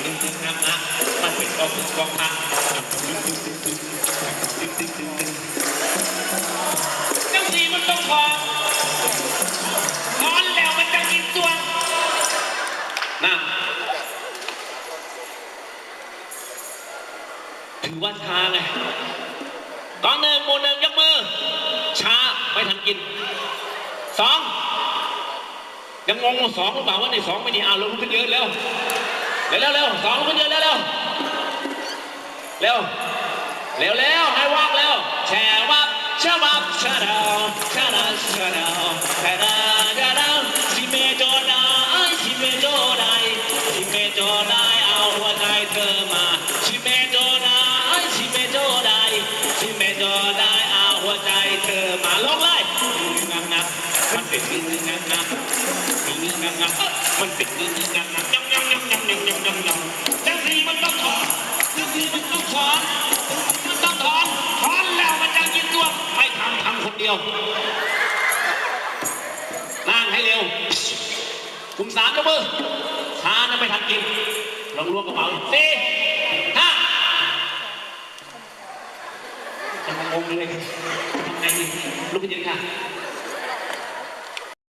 เป็นหนึ่งหนึ่งนะนะมันเป็นกองกองพันจ้าสีมันต้องคอคอนแล้วมันจะกินตัวนะถือว่าช้าไงกองหนึ่งหมู่หนึ่งยกมือ ช้าไม่ทันกินสองยังงงสองหรือเปล่าว่าในสองไม่ดีเอาลงขึ้นเยอะเร็ว เร็วเร็วเร็วสองลงขึ้นเยอะเร็วเร็วเร็วเร็วเร็วให้ว่างเร็วแช่วับแช่วับแช่ดาวแช่ดาวแช่ดาวแช่ดาวช่ดาวสิเมโจได้สิเมโจได้สิเมโจได้เอาหัวใจเธอมาสิเมโจได้สิเมโจได้สิเมโจได้เอาหัวใจเธอมาลงเลยงับงับมันเป็นงับงับมีเนื้องามมันเป็นเนื้องา จังสีมันต้องถอนมันต้องถอนถอนแล้วมันจะกินตัวไม่ทำทำคนเดียวล่างให้เร็วกลุ่มสามยกมือช้านะไม่ทันกินลองล้วงกระเป๋าสี่ห้าจะมางงเลยทำไงดีลุกขึ้นยืนค่ะ